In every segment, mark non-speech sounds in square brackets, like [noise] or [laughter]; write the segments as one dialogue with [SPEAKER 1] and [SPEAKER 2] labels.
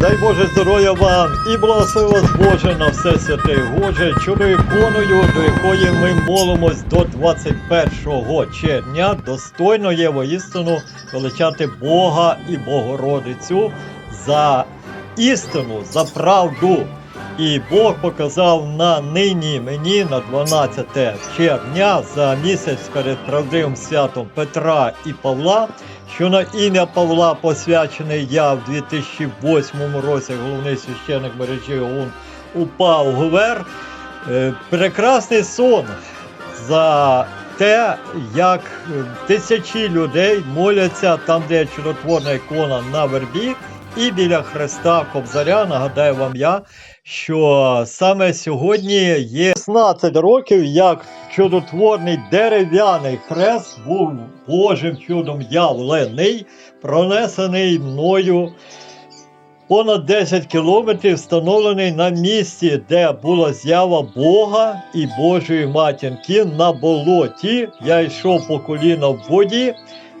[SPEAKER 1] Дай Боже здоров'я вам і благослови вас Боже на все святе Боже, чудо іконою, до якої ми молимось до 21 червня, достойно є воістину величати Бога і Богородицю за істину, за правду. І Бог показав на нині мені на 12 червня за місяць перед правдивим святом Петра і Павла, що на ім'я Павла посвячений я в 2008 році, головний священник мережі ОУН, упав Гувер. Е, Прекрасний сон за те, як е, тисячі людей моляться там, де чудотворна ікона на вербі, і біля Христа Кобзаря. Нагадаю вам я, що саме сьогодні є 16 років, як чудотворний дерев'яний хрест був Божим чудом явлений, пронесений мною понад 10 кілометрів, встановлений на місці, де була з'ява Бога і Божої матінки на болоті. Я йшов по коліна в воді.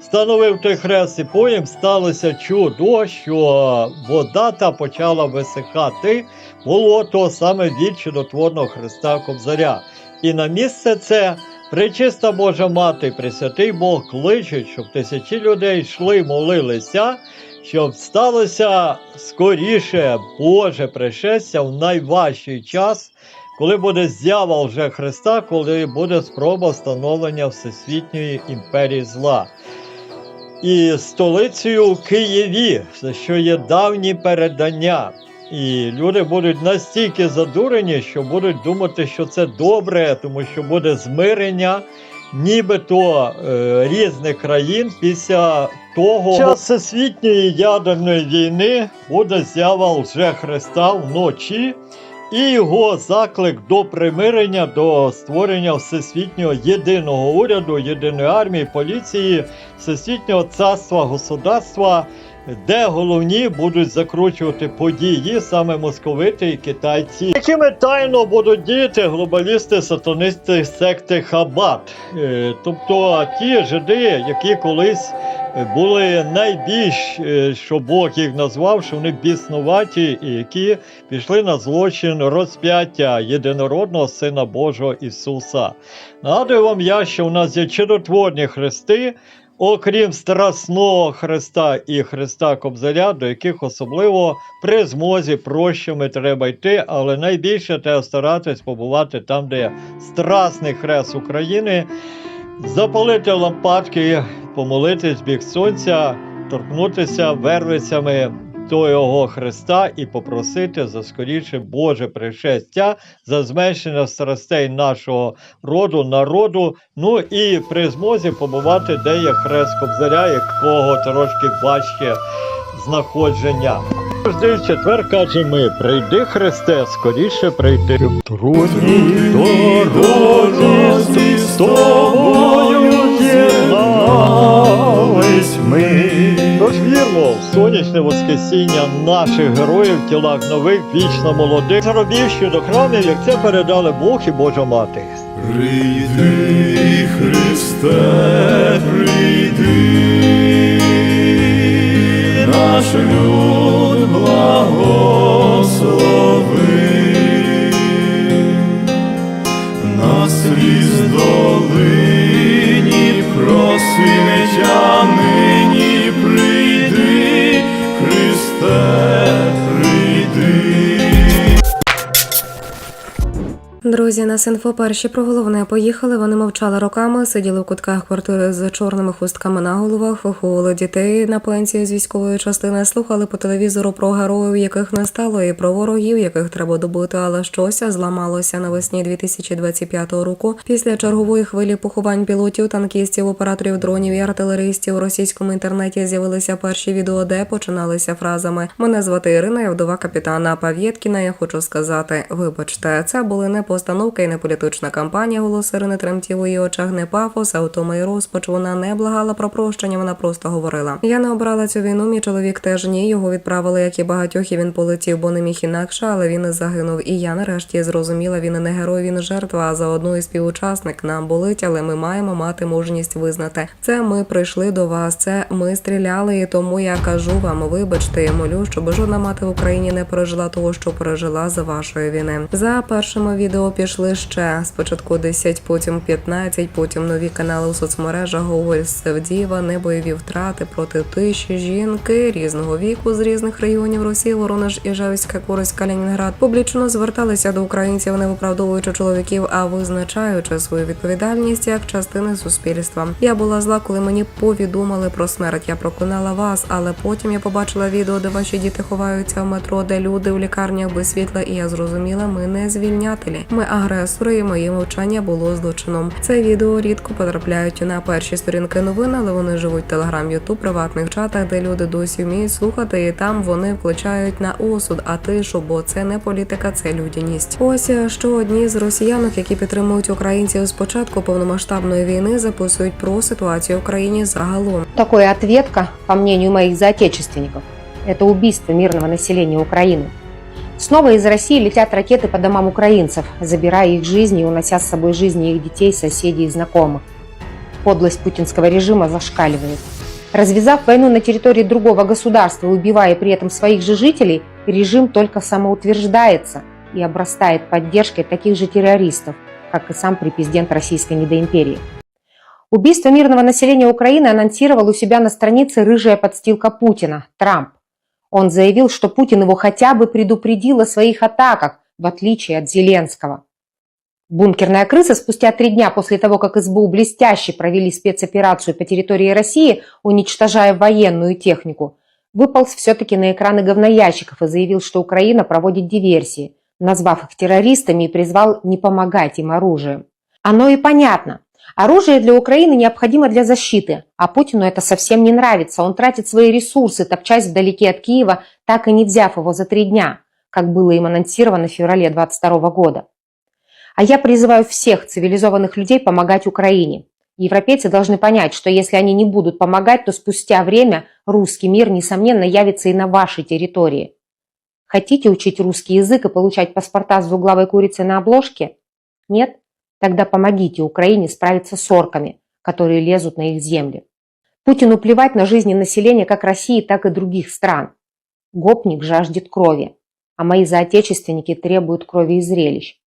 [SPEAKER 1] Встановив той хрест і потім сталося чудо, що вода та почала висихати було болото саме від чудотворного Христа Кобзаря. І на місце це пречиста Божа Мати, Пресвятий Бог кличуть, щоб тисячі людей йшли, молилися, щоб сталося скоріше Боже пришестя в найважчий час, коли буде з'ява вже Христа, коли буде спроба встановлення Всесвітньої імперії зла і столицею у Києві, за що є давні передання. І люди будуть настільки задурені, що будуть думати, що це добре, тому що буде змирення, нібито е, різних країн після того час всесвітньої ядерної війни буде з'ява лже Христа вночі. І його заклик до примирення, до створення всесвітнього єдиного уряду, єдиної армії, поліції, всесвітнього царства, государства, де головні будуть закручувати події саме московити і китайці, якими тайно будуть діяти глобалісти, сатанисти секти Хабат, Е, тобто ті жиди, які колись були найбільш, е, що Бог їх назвав, що вони біснуваті, і які пішли на злочин розп'яття єдинородного Сина Божого Ісуса. Нагадую вам я, що у нас є чудотворні хрести, окрім Страсного Христа і Христа Кобзаря, до яких особливо при змозі прощами треба йти, але найбільше треба старатись побувати там, де Страсний Хрест України, запалити лампадки, помолитись біг сонця, торкнутися вервицями до його Христа і попросити за скоріше Боже пришестя, за зменшення страстей нашого роду, народу. Ну і при змозі побувати, де є хрест Кобзаря, якого трошки важче знаходження. В четвер каже ми, прийди Христе, скоріше прийди. В трудній дорозі з тобою з'єднались ми. Тож вірмо в сонячне воскресіння наших героїв, в тілах нових, вічно молодих, заробівши до храмів, як це передали Бог і Божа Мати.
[SPEAKER 2] Прийди, Христе, прийди, наш люд благослови, на сліз долині
[SPEAKER 3] Друзі, на Синфо перші про головне поїхали. Вони мовчали роками, сиділи в кутках квартири з чорними хустками на головах, виховували дітей на пенсії з військової частини, слухали по телевізору про героїв, яких не стало, і про ворогів, яких треба добити, але щось зламалося навесні 2025 року. Після чергової хвилі поховань пілотів, танкістів, операторів дронів і артилеристів у російському інтернеті з'явилися перші відео, де починалися фразами: Мене звати Ірина, я вдова капітана Пав'єткіна. Я хочу сказати, вибачте, це були не постановка і не політична кампанія. Голос Ірини тремтів у її очах не пафос, а втома і розпач. Вона не благала про прощення. Вона просто говорила: Я не обрала цю війну. Мій чоловік теж ні. Його відправили, як і багатьох, і він полетів, бо не міг інакше, але він і загинув. І я нарешті зрозуміла, він не герой, він жертва. А заодно і співучасник нам болить, але ми маємо мати мужність визнати. Це ми прийшли до вас. Це ми стріляли, і тому я кажу вам, вибачте, я молю, щоб жодна мати в Україні не пережила того, що пережила за вашої війни. За першими відео пішли ще спочатку 10, потім 15, потім нові канали у соцмережах. Гоголь Севдіва, небойові втрати проти тиші жінки різного віку з різних регіонів Росії, Воронеж, Іжевська, Курськ, Калінінград публічно зверталися до українців, не виправдовуючи чоловіків, а визначаючи свою відповідальність як частини суспільства. Я була зла, коли мені повідомили про смерть. Я проклинала вас, але потім я побачила відео, де ваші діти ховаються в метро, де люди у лікарнях без світла, і я зрозуміла, ми не звільнятелі. Ми агресори, і моє мовчання було злочином. Це відео рідко потрапляють на перші сторінки новин, але вони живуть в телеграм, ютуб, приватних чатах, де люди досі вміють слухати, і там вони включають на осуд, а тишу, бо це не політика, це людяність. Ось е, що одні з росіянок, які підтримують українців з початку повномасштабної війни, записують про ситуацію в Україні загалом.
[SPEAKER 4] Такое ответка, по мнению моих соотечественников, это убийство мирного населения Украины. Снова из России летят ракеты по домам украинцев, забирая их жизни и унося с собой жизни их детей, соседей и знакомых. Подлость путинского режима зашкаливает. Развязав войну на территории другого государства и убивая при этом своих же жителей, режим только самоутверждается и обрастает поддержкой таких же террористов, как и сам президент российской недоимперии. Убийство мирного населения Украины анонсировал у себя на странице рыжая подстилка Путина, Трамп. Он заявил, что Путин его хотя бы предупредил о своих атаках, в отличие от Зеленского. Бункерная крыса спустя три дня после того, как СБУ блестяще провели спецоперацию по территории России, уничтожая военную технику, выполз все-таки на экраны говноящиков и заявил, что Украина проводит диверсии, назвав их террористами и призвал не помогать им оружием. Оно и понятно. Оружие для Украины необходимо для защиты, а Путину это совсем не нравится. Он тратит свои ресурсы, топчась вдалеке от Киева, так и не взяв его за три дня, как было им анонсировано в феврале 22 года. А я призываю всех цивилизованных людей помогать Украине. Европейцы должны понять, что если они не будут помогать, то спустя время русский мир, несомненно, явится и на вашей территории. Хотите учить русский язык и получать паспорта с двуглавой курицей на обложке? Нет? Тогда помогите Украине справиться с орками, которые лезут на их земли. Путину плевать на жизни населения как России, так и других стран. Гопник жаждет крови, а мои соотечественники требуют крови и зрелищ.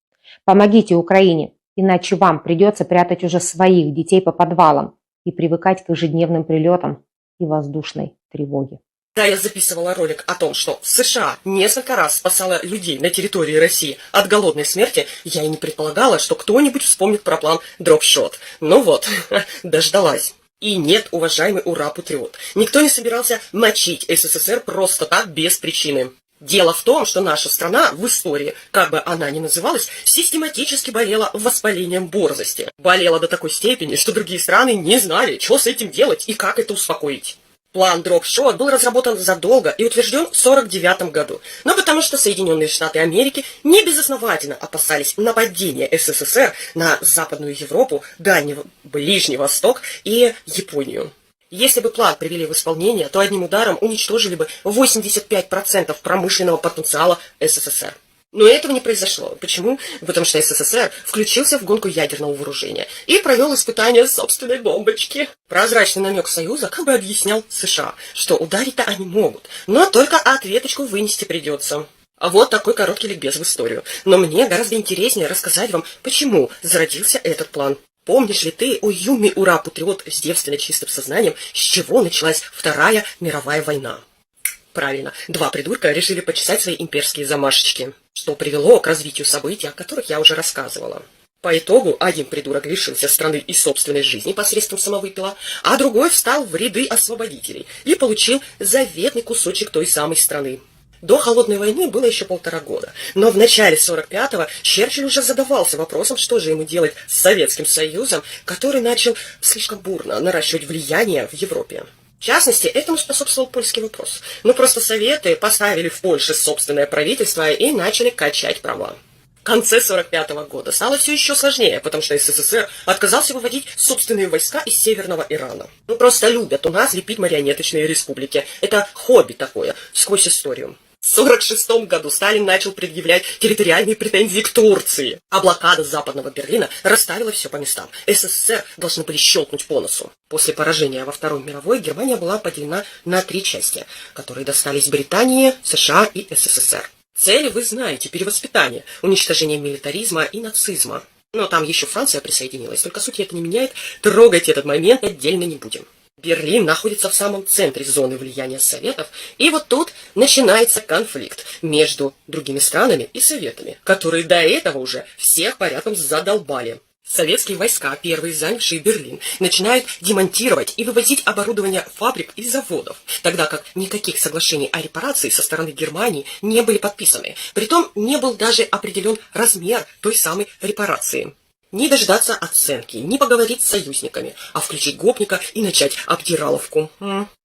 [SPEAKER 4] Помогите Украине, иначе вам придется прятать уже своих детей по подвалам и привыкать к ежедневным прилетам и воздушной тревоге.
[SPEAKER 5] Когда я записывала ролик о том, что США несколько раз спасала людей на территории России от голодной смерти, я и не предполагала, что кто-нибудь вспомнит про план дропшот. Ну вот, [laughs] дождалась. И нет, уважаемый ура-патриот, никто не собирался мочить СССР просто так, без причины. Дело в том, что наша страна в истории, как бы она ни называлась, систематически болела воспалением борзости. Болела до такой степени, что другие страны не знали, что с этим делать и как это успокоить. План дропшот был разработан задолго и утвержден в 1949 году, но потому что Соединенные Штаты Америки небезосновательно опасались нападения СССР на Западную Европу, Дальнего Ближний Восток и Японию. Если бы план привели в исполнение, то одним ударом уничтожили бы 85% промышленного потенциала СССР. Но этого не произошло. Почему? Потому что СССР включился в гонку ядерного вооружения и провел испытания собственной бомбочки. Прозрачный намек Союза как бы объяснял США, что ударить-то они могут, но только ответочку вынести придется. А вот такой короткий ликбез в историю. Но мне гораздо интереснее рассказать вам, почему зародился этот план. Помнишь ли ты, о юный ура-патриот с девственно чистым сознанием, с чего началась Вторая мировая война? Правильно, два придурка решили почесать свои имперские замашечки, что привело к развитию событий, о которых я уже рассказывала. По итогу один придурок лишился страны и собственной жизни посредством самовыпила, а другой встал в ряды освободителей и получил заветный кусочек той самой страны. До Холодной войны было еще полтора года, но в начале 45-го Черчилль уже задавался вопросом, что же ему делать с Советским Союзом, который начал слишком бурно наращивать влияние в Европе. В частности, этому способствовал польский вопрос. Ну просто Советы поставили в Польше собственное правительство и начали качать права. В конце 45 года стало все еще сложнее, потому что СССР отказался выводить собственные войска из Северного Ирана. Ну, просто любят у нас лепить марионеточные республики. Это хобби такое, сквозь историю. В 1946 году Сталин начал предъявлять территориальные претензии к Турции, а блокада западного Берлина расставила все по местам. СССР должны были щелкнуть по носу. После поражения во Второй мировой Германия была поделена на три части, которые достались Британии, США и СССР. Цели вы знаете, перевоспитание, уничтожение милитаризма и нацизма. Но там еще Франция присоединилась, только суть это не меняет, трогать этот момент отдельно не будем. Берлин находится в самом центре зоны влияния Советов, и вот тут начинается конфликт между другими странами и Советами, которые до этого уже всех порядком задолбали. Советские войска, первые занявшие Берлин, начинают демонтировать и вывозить оборудование фабрик и заводов, тогда как никаких соглашений о репарации со стороны Германии не были подписаны. Притом не был даже определен размер той самой репарации. Не дождаться оценки, не поговорить с союзниками, а включить гопника и начать обдираловку.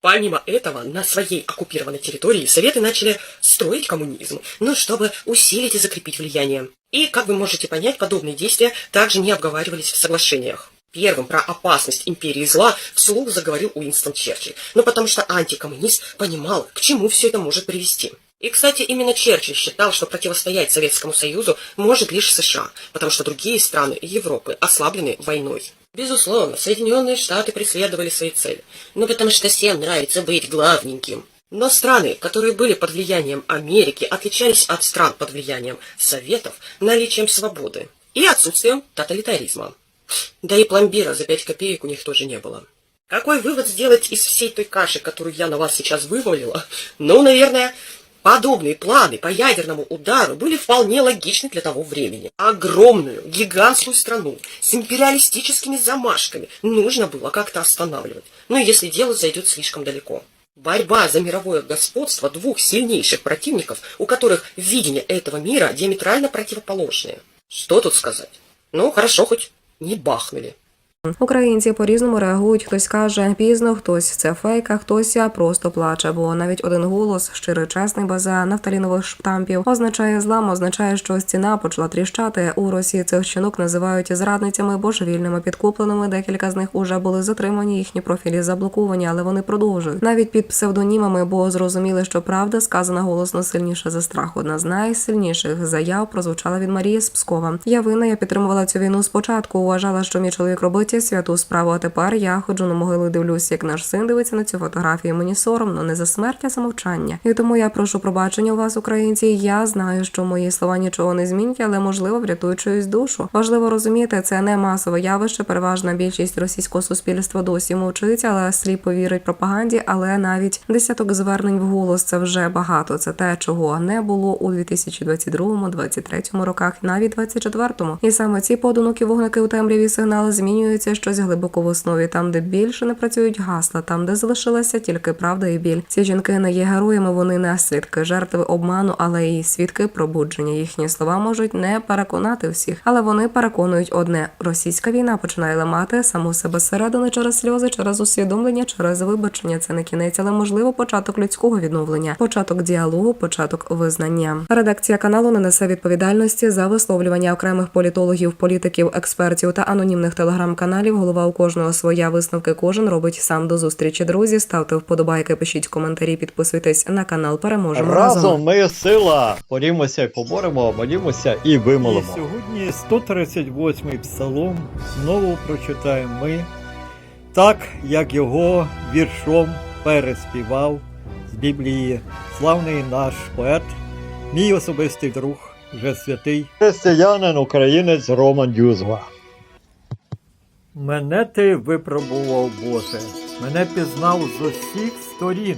[SPEAKER 5] Помимо этого, на своей оккупированной территории Советы начали строить коммунизм, ну, чтобы усилить и закрепить влияние. И, как вы можете понять, подобные действия также не обговаривались в соглашениях. Первым про опасность империи зла вслух заговорил Уинстон Черчилль, но потому что антикоммунист понимал, к чему все это может привести. И, кстати, именно Черчилль считал, что противостоять Советскому Союзу может лишь США, потому что другие страны Европы ослаблены войной. Безусловно, Соединенные Штаты преследовали свои цели, но потому что всем нравится быть главненьким. Но страны, которые были под влиянием Америки, отличались от стран под влиянием Советов наличием свободы и отсутствием тоталитаризма. Да и пломбира за пять копеек у них тоже не было. Какой вывод сделать из всей той каши, которую я на вас сейчас вывалила? Ну, наверное, подобные планы по ядерному удару были вполне логичны для того времени. Огромную, гигантскую страну с империалистическими замашками нужно было как-то останавливать. Ну, если дело зайдет слишком далеко. Борьба за мировое господство двух сильнейших противников, у которых видение этого мира диаметрально противоположное. Что тут сказать? Ну, хорошо хоть не бахнули.
[SPEAKER 3] Українці по-різному реагують. Хтось каже пізно, хтось це фейк, а хтось просто плаче. Бо навіть один голос, щирий чесний без нафталінових штампів, означає злам, означає, що стіна почала тріщати. У Росії цих жінок називають зрадницями, божевільними підкупленими. Декілька з них уже були затримані, їхні профілі заблоковані, але вони продовжують навіть під псевдонімами, бо зрозуміли, що правда сказана голосно сильніше за страх. Одна з найсильніших заяв прозвучала від Марії з Пскова. Я винна, я підтримувала цю війну спочатку. Вважала, що мій чоловік робить святу справу. А тепер я ходжу на могилу, дивлюсь, як наш син дивиться на цю фотографію. Мені соромно не за смерть, а за мовчання. І тому я прошу пробачення у вас, українці. Я знаю, що мої слова нічого не змінять, але можливо врятують чиюсь душу. Важливо розуміти, це не масове явище. Переважна більшість російського суспільства досі мовчить, але сліпо вірить пропаганді. Але навіть десяток звернень вголос це вже багато. Це те, чого не було у 2022, 2023 роках, навіть 2024. І саме ці подонуки вогники у темряві сигнали змінюються щось глибоко в основі, там, де більше не працюють гасла, там, де залишилася тільки правда і біль. Ці жінки не є героями, вони не свідки жертви обману, але і свідки пробудження. Їхні слова можуть не переконати всіх, але вони переконують одне: російська війна починає ламати саму себе зсередини через сльози, через усвідомлення, через вибачення. Це не кінець, але можливо початок людського відновлення, початок діалогу, початок визнання. Редакція каналу не несе відповідальності за висловлювання окремих політологів, політиків, експертів та анонімних телеграм-каналів. Голова у кожного своя висновки. Кожен робить сам до зустрічі. Друзі, ставте вподобайки, пишіть коментарі, підписуйтесь на канал. Переможемо
[SPEAKER 1] Разом ми сила. Борімося поборемо, молімося і вимолимо.
[SPEAKER 6] І сьогодні 138-й псалом знову прочитаємо ми, так як його віршом переспівав з Біблії славний наш поет, мій особистий друг, вже святий.
[SPEAKER 1] Християнин, українець Роман Дюзва.
[SPEAKER 6] Мене ти випробував, Боже, мене пізнав з усіх сторін.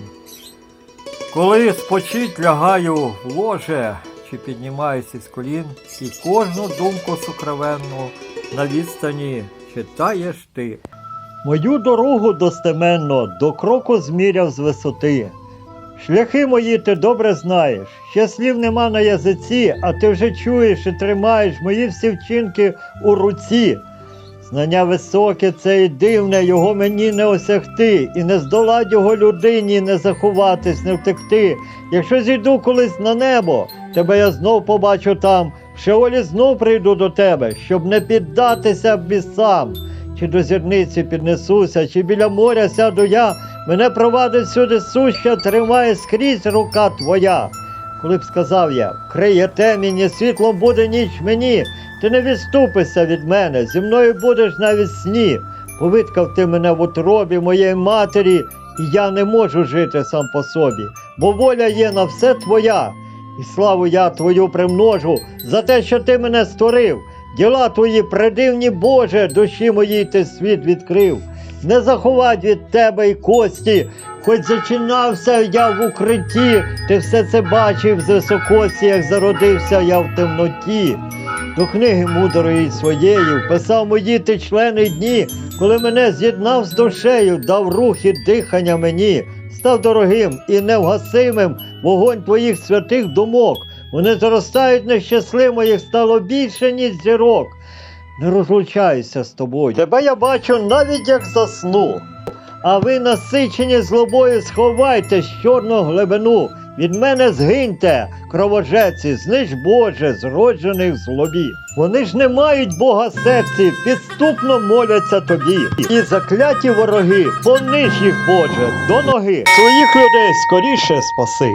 [SPEAKER 6] Коли спочить лягаю в ложе, чи піднімаюся з колін, і кожну думку сокровенну на відстані читаєш ти.
[SPEAKER 1] Мою дорогу достеменно до кроку зміряв з висоти. Шляхи мої ти добре знаєш, ще слів нема на язиці, а ти вже чуєш і тримаєш мої всі вчинки у руці. Знання високе це і дивне, його мені не осягти, і не здолать його людині, не заховатись, не втекти. Якщо зійду колись на небо, тебе я знов побачу там, В Шеолі знов прийду до тебе, щоб не піддатися бісам. Чи до зірниці піднесуся, чи біля моря сяду я, мене провадить сюди суща, тримає скрізь рука твоя. Коли б сказав я, криє темінь, і світлом буде ніч мені, ти не відступишся від мене, зі мною будеш навіть сні. Повиткав ти мене в утробі моєї матері, і я не можу жити сам по собі, бо воля є на все твоя, і славу я твою примножу за те, що ти мене створив. Діла твої придивні, Боже, душі моїй ти світ відкрив. Не заховать від тебе й кості, хоч зачинався я в укритті, ти все це бачив з високості, як зародився я в темноті. До книги мудрої своєї вписав мої ти члени дні, коли мене з'єднав з душею, дав рух і дихання мені, став дорогим і невгасимим вогонь твоїх святих думок. Вони зростають нещасливо, їх стало більше, ніж зірок. Не розлучаюся з тобою. Тебе я бачу навіть як засну. А ви, насичені злобою, сховайте з чорну глибину. Від мене згиньте, кровожеці, зниж Боже, зроджених в злобі. Вони ж не мають Бога серці, підступно моляться тобі. І закляті вороги, пониж їх, Боже, до ноги. Своїх людей скоріше спаси.